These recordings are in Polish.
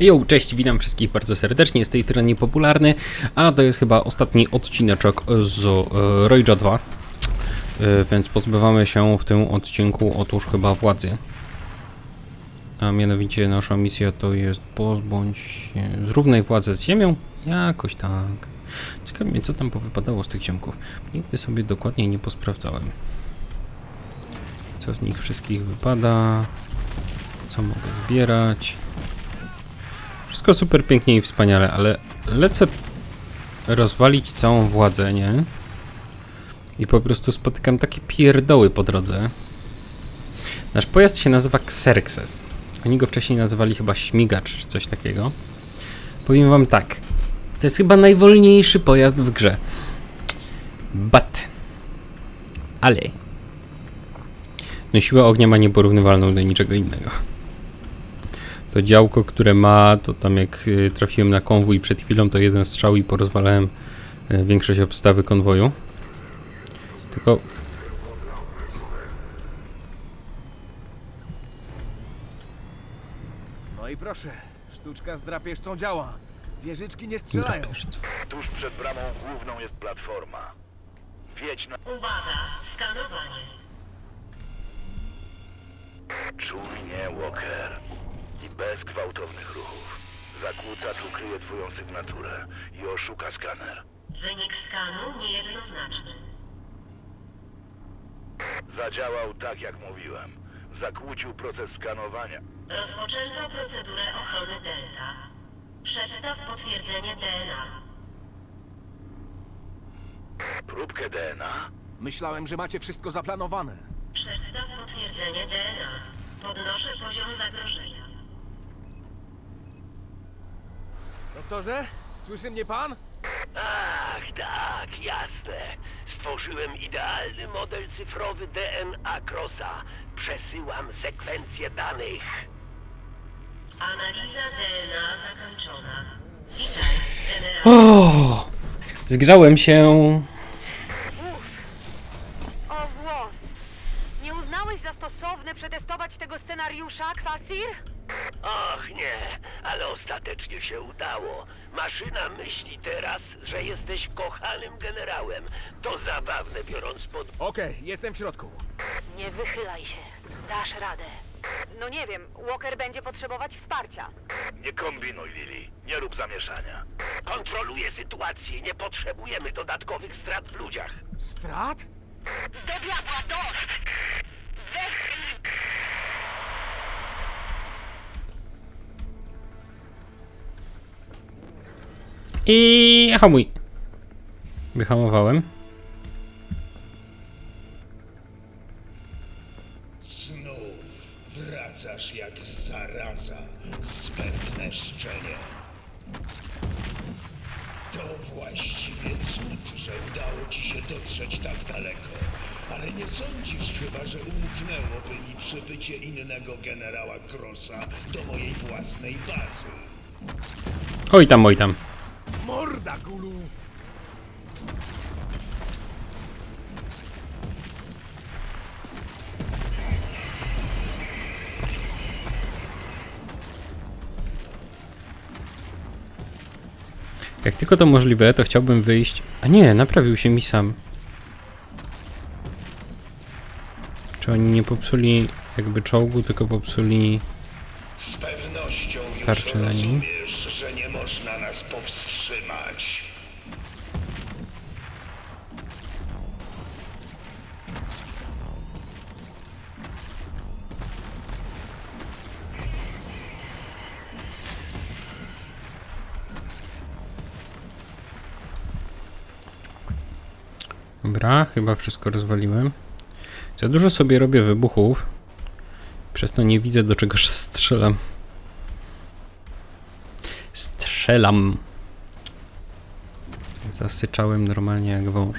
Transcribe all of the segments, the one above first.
Jo, cześć, witam wszystkich bardzo serdecznie, z tej strony niepopularny, a to jest chyba ostatni odcineczek z e, Rage'a 2, e, więc pozbywamy się w tym odcinku otóż chyba władzy. A mianowicie nasza misja to jest pozbądź się, zrównaj władzę z ziemią, jakoś tak. Ciekawe mnie co tam powypadało z tych ziomków, nigdy sobie dokładnie nie posprawdzałem. Co z nich wszystkich wypada, co mogę zbierać. Wszystko super pięknie i wspaniale, ale lecę rozwalić całą władzę, nie? I po prostu spotykam takie pierdoły po drodze. Nasz pojazd się nazywa Xerxes. Oni go wcześniej nazywali chyba śmigacz czy coś takiego. Powiem wam tak. To jest chyba najwolniejszy pojazd w grze. But. Ale. No siła ognia ma nieporównywalną do niczego innego. To działko, które ma, to tam jak y, trafiłem na konwój przed chwilą, to jeden strzał i porozwalałem y, większość obstawy konwoju. Tylko No i proszę, sztuczka z drapieżcą działa. Wieżyczki nie strzelają. Tuż przed bramą główną jest platforma. Wiedź na... Uwaga, skanowanie. Czujnie, Walker. I bez gwałtownych ruchów. Zakłócacz ukryje twoją sygnaturę i oszuka skaner. Wynik skanu niejednoznaczny. Zadziałał tak, jak mówiłem. Zakłócił proces skanowania. Rozpoczęto procedurę ochrony Delta. Przedstaw potwierdzenie DNA. Próbkę DNA? Myślałem, że macie wszystko zaplanowane. Przedstaw potwierdzenie DNA. Podnoszę poziom zagrożenia. Doktorze, słyszy mnie pan? Ach, tak, jasne. Stworzyłem idealny model cyfrowy DNA Crossa. Przesyłam sekwencję danych. Analiza DNA zakończona. Witaj, generał. O! Zgrzałem się. O włos! Nie uznałeś za stosowne przetestować tego scenariusza, Kwasir? Och nie, ale ostatecznie się udało. Maszyna myśli teraz, że jesteś kochanym generałem. To zabawne biorąc pod... Okej, jestem w środku. Nie wychylaj się. Dasz radę. No nie wiem, Walker będzie potrzebować wsparcia. Nie kombinuj, Lili. Nie rób zamieszania. Kontroluję sytuację. Nie potrzebujemy dodatkowych strat w ludziach. Strat? Do diabła, dość! Wechnij! I hamuj. Wyhamowałem. Znów wracasz jak zaraza, spętne szczenie. To właściwie cud, że udało ci się dotrzeć tak daleko. Ale nie sądzisz chyba, że umknęłoby mi przybycie innego generała Crossa do mojej własnej bazy. Oj tam, oj tam. Morda, gulu! Jak tylko to możliwe, to chciałbym wyjść. A nie, naprawił się mi sam. Czy oni nie popsuli jakby czołgu, tylko popsuli. Z pewnością już Tarczy na nim. rozumiesz, że nie można nas Dobra, chyba wszystko rozwaliłem. Za dużo sobie robię wybuchów. Przez to nie widzę do czego strzelam. Strzelam. Zasyczałem normalnie jak wąż.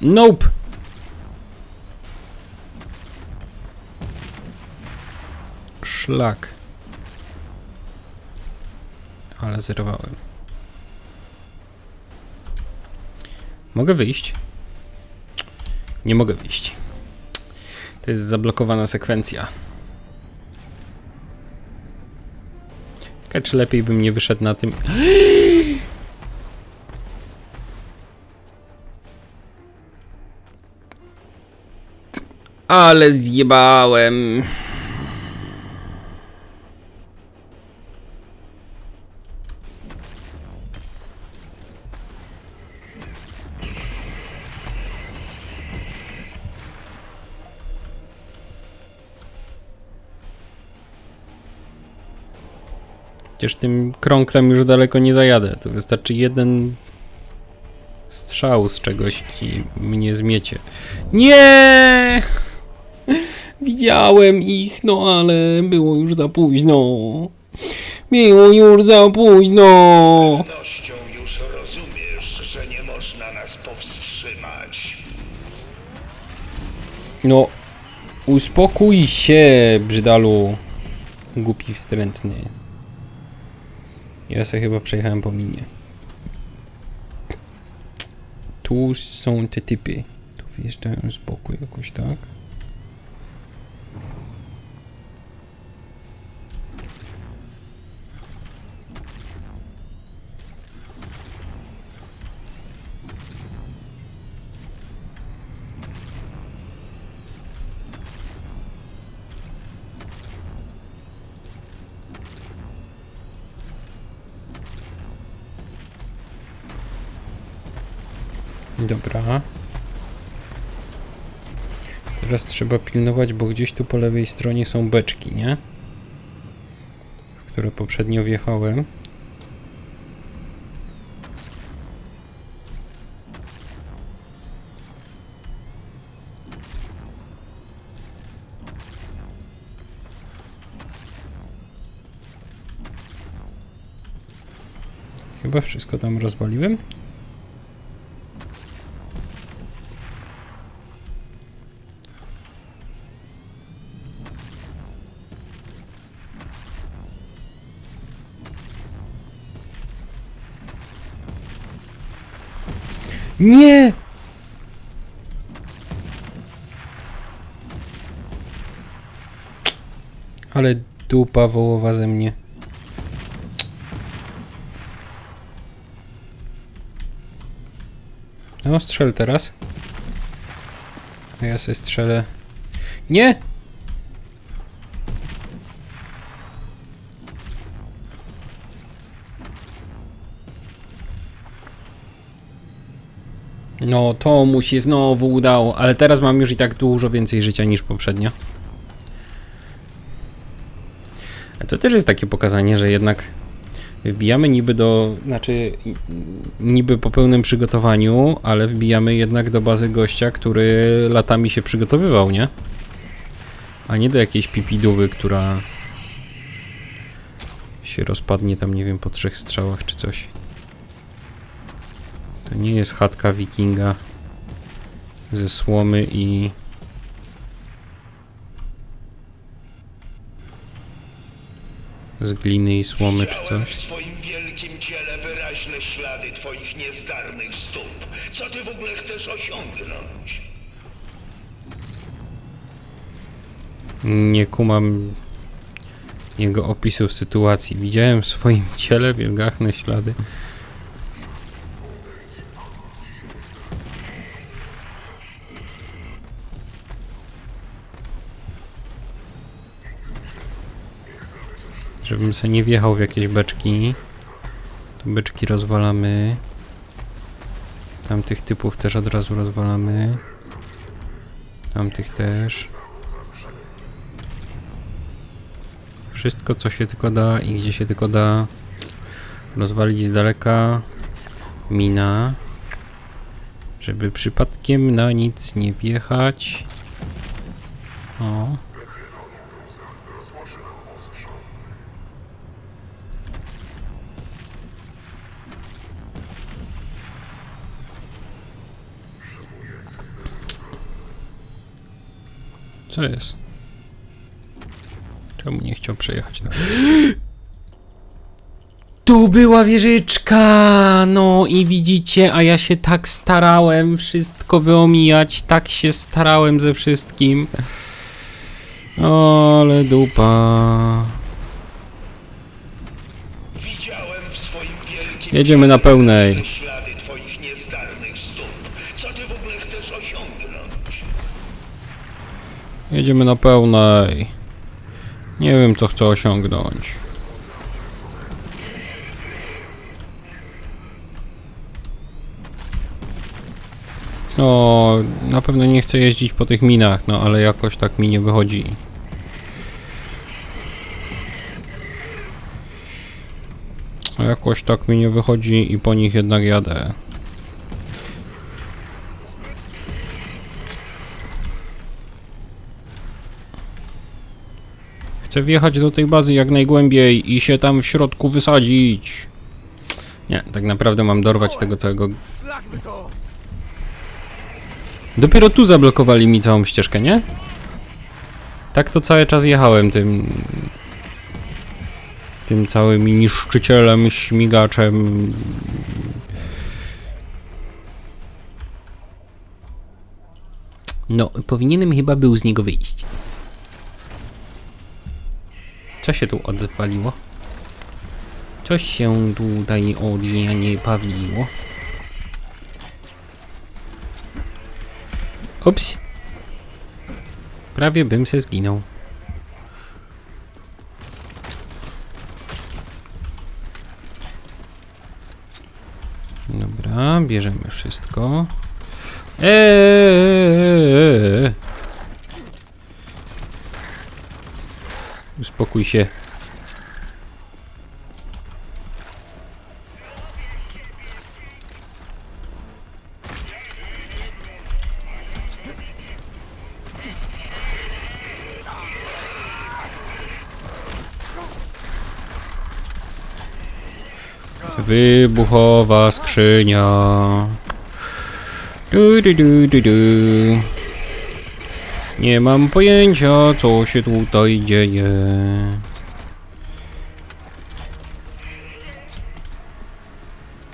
Nope! Szlak. Ale zerwałem. Mogę wyjść? Nie mogę wyjść. To jest zablokowana sekwencja. Ciekawe, czy lepiej bym nie wyszedł na tym. Ale zjebałem. Przecież tym krąklem już daleko nie zajadę. To wystarczy jeden strzał z czegoś i mnie zmiecie. Nie! Widziałem ich, no ale było już za późno. Było już za późno. Pewnością już rozumiesz, że nie można nas powstrzymać. No, uspokój się, brzydalu. Głupi wstrętny. Ja sobie chyba przejechałem po minie. Tu są te typy. Tu wjeżdżają z boku jakoś, tak? Dobra. Teraz trzeba pilnować, bo gdzieś tu po lewej stronie są beczki, nie? W które poprzednio wjechałem. Chyba wszystko tam rozwaliłem. Nie! Ale dupa wołowa ze mnie. No, strzel teraz. Ja sobie strzelę. Nie! No, to mu się znowu udało, ale teraz mam już i tak dużo więcej życia niż poprzednio. To też jest takie pokazanie, że jednak wbijamy niby do, znaczy niby po pełnym przygotowaniu, ale wbijamy jednak do bazy gościa, który latami się przygotowywał, nie? A nie do jakiejś pipidówy, która się rozpadnie tam, nie wiem, po trzech strzałach czy coś. To nie jest chatka wikinga ze słomy i z gliny i słomy czy coś. w swoim wielkim ciele wyraźne ślady twoich niezdarnych stóp. Co ty w ogóle chcesz osiągnąć? Nie kumam jego opisów sytuacji. Widziałem w swoim ciele wielgachne ślady. Żebym sobie nie wjechał w jakieś beczki. Tu beczki rozwalamy. Tamtych typów też od razu rozwalamy. Tamtych też. Wszystko, co się tylko da i gdzie się tylko da rozwalić z daleka. Mina. Żeby przypadkiem na nic nie wjechać. O. Co jest? Czemu nie chciał przejechać? No. Tu była wieżyczka! No i widzicie, a ja się tak starałem wszystko wyomijać, tak się starałem ze wszystkim. Ale dupa. Jedziemy na pełnej. Jedziemy na pełnej. Nie wiem, co chcę osiągnąć. O, na pewno nie chcę jeździć po tych minach, no ale jakoś tak mi nie wychodzi. Jakoś tak mi nie wychodzi i po nich jednak jadę. Chcę wjechać do tej bazy jak najgłębiej i się tam w środku wysadzić. Nie, tak naprawdę mam dorwać tego całego. Dopiero tu zablokowali mi całą ścieżkę, nie? Tak to cały czas jechałem tym. Tym całym niszczycielem, śmigaczem. No, powinienem chyba był z niego wyjść. Co się tu odwaliło? Coś się tutaj od nie pawliło. Ups. Prawie bym se zginął. Dobra, bierzemy wszystko. Eee! Uspokój się. Wybuchowa skrzynia. Du, du, du, du, du. Nie mam pojęcia, co się tutaj dzieje.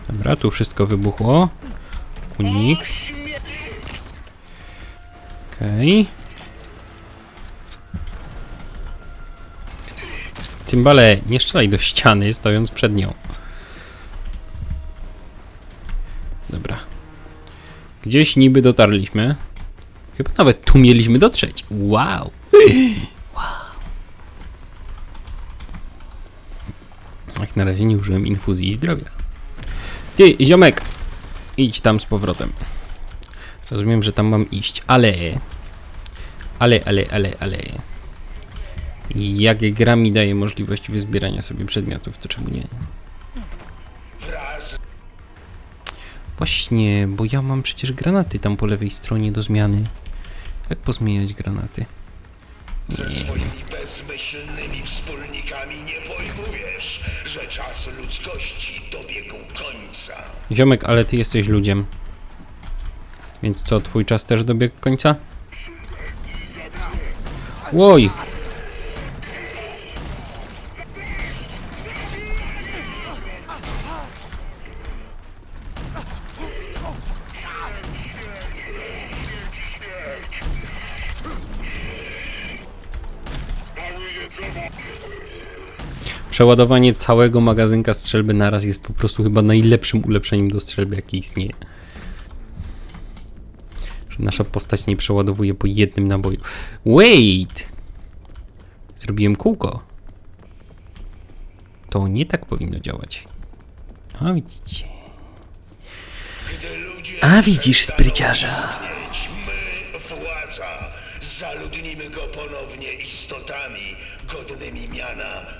Dobra, tu wszystko wybuchło. Unik. Okej. Cymbale, nie strzelaj do ściany, stojąc przed nią. Dobra. Gdzieś niby dotarliśmy. Chyba nawet tu mieliśmy dotrzeć. Wow. wow. Jak na razie nie użyłem infuzji zdrowia. Ty, ziomek! Idź tam z powrotem. Rozumiem, że tam mam iść, ale... Ale, ale, ale, ale... Jak gra mi daje możliwość wyzbierania sobie przedmiotów, to czemu nie? Właśnie, bo ja mam przecież granaty tam po lewej stronie do zmiany. Jak pozmieniać granaty? ze swoimi bezmyślnymi wspólnikami nie pojmujesz, że czas ludzkości dobiegł końca. Ziomek, ale ty jesteś ludziem. Więc co, twój czas też dobiegł końca? Łoj! Przeładowanie całego magazynka strzelby naraz jest po prostu chyba najlepszym ulepszeniem do strzelby, jakie istnieje. Że nasza postać nie przeładowuje po jednym naboju. Wait! Zrobiłem kółko. To nie tak powinno działać. A widzicie. A widzisz, spryciarza. zaludnimy go ponownie istotami godnymi miana.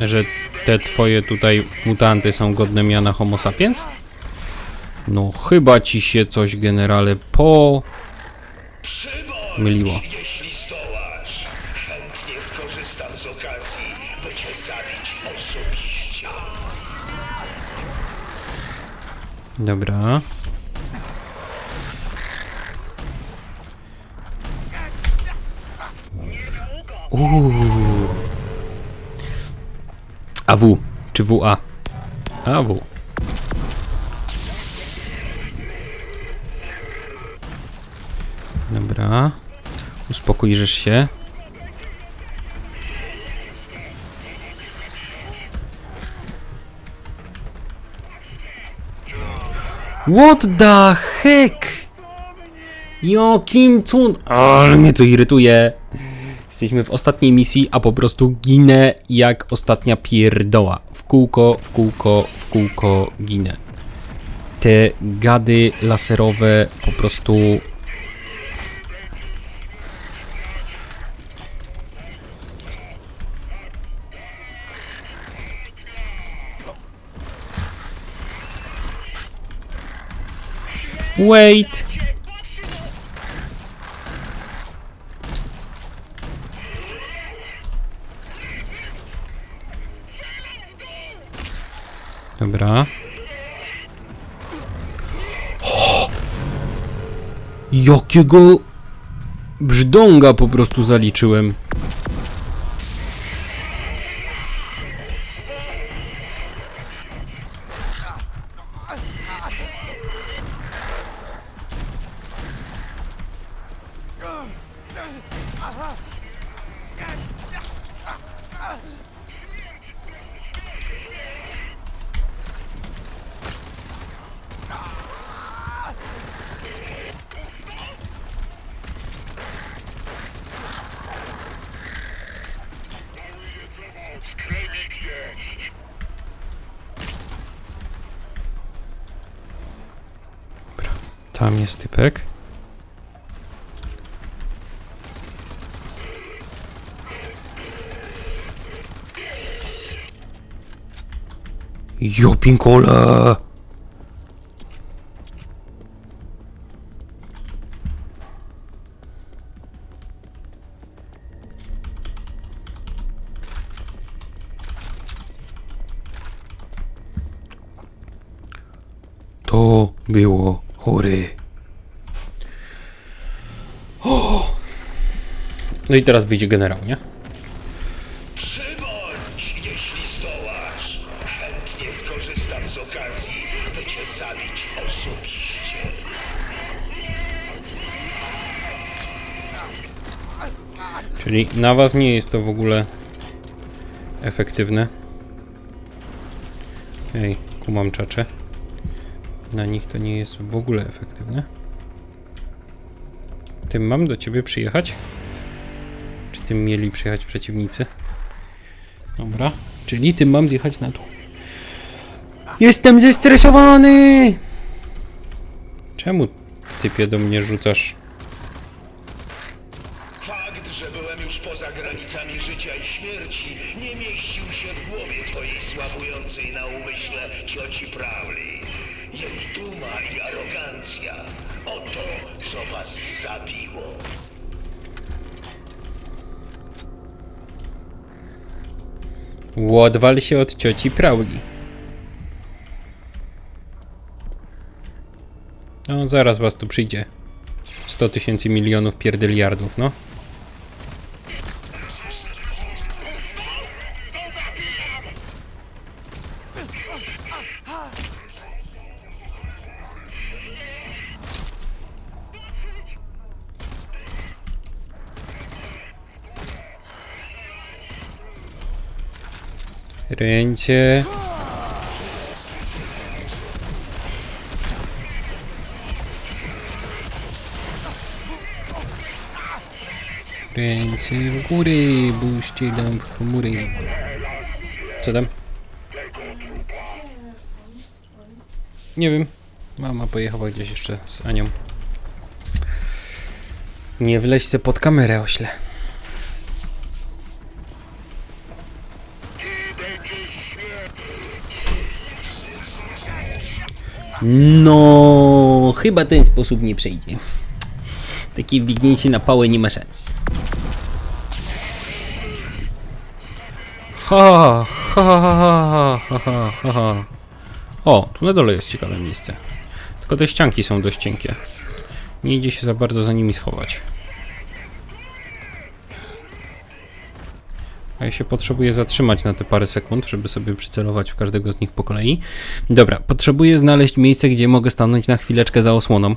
Że te twoje tutaj mutanty są godne miana homo sapiens? No chyba ci się coś generale po... Myliło. jeśli Uuu. AW czy WA? AW. Dobra. Uspokojesz się. What the heck? Jokim cud... Ale mnie to irytuje. Jesteśmy w ostatniej misji, a po prostu ginę jak ostatnia pierdoła. W kółko, w kółko, w kółko ginę. Te gady laserowe po prostu... Wait! Jakiego brzdąga po prostu zaliczyłem. Tam jest typek. Jo pinkole! To było chore. O! No i teraz wyjdzie generał, nie? Czyli na was nie jest to w ogóle efektywne. Ej, kumam czacze. Na nich to nie jest w ogóle efektywne. Tym mam do ciebie przyjechać? Tym mieli przyjechać przeciwnicy? Dobra, czyli tym mam zjechać na dół. Jestem zestresowany! Czemu typie do mnie rzucasz Fakt, że byłem już poza granicami życia i śmierci, nie mieścił się w głowie twojej słabującej na umyśle cioci Prawli. Jej duma i arogancja. Oto, co was zabiło. Łodwal się od cioci Prauli. No, zaraz was tu przyjdzie. 100 tysięcy milionów pierdyliardów, no. Ręcie. Ręce w górę, buźcie dam w chmury. Co tam? Nie wiem. Mama pojechała gdzieś jeszcze z Anią. Nie wleź pod kamerę, ośle. No, chyba ten sposób nie przejdzie. Takie wbiegnięcie na pałę nie ma szans. Ha, ha, ha, ha, ha, ha, ha. O, tu na dole jest ciekawe miejsce. Tylko te ścianki są dość cienkie. Nie idzie się za bardzo za nimi schować. A ja się potrzebuję zatrzymać na te parę sekund, żeby sobie przycelować w każdego z nich po kolei. Dobra, potrzebuję znaleźć miejsce, gdzie mogę stanąć na chwileczkę za osłoną.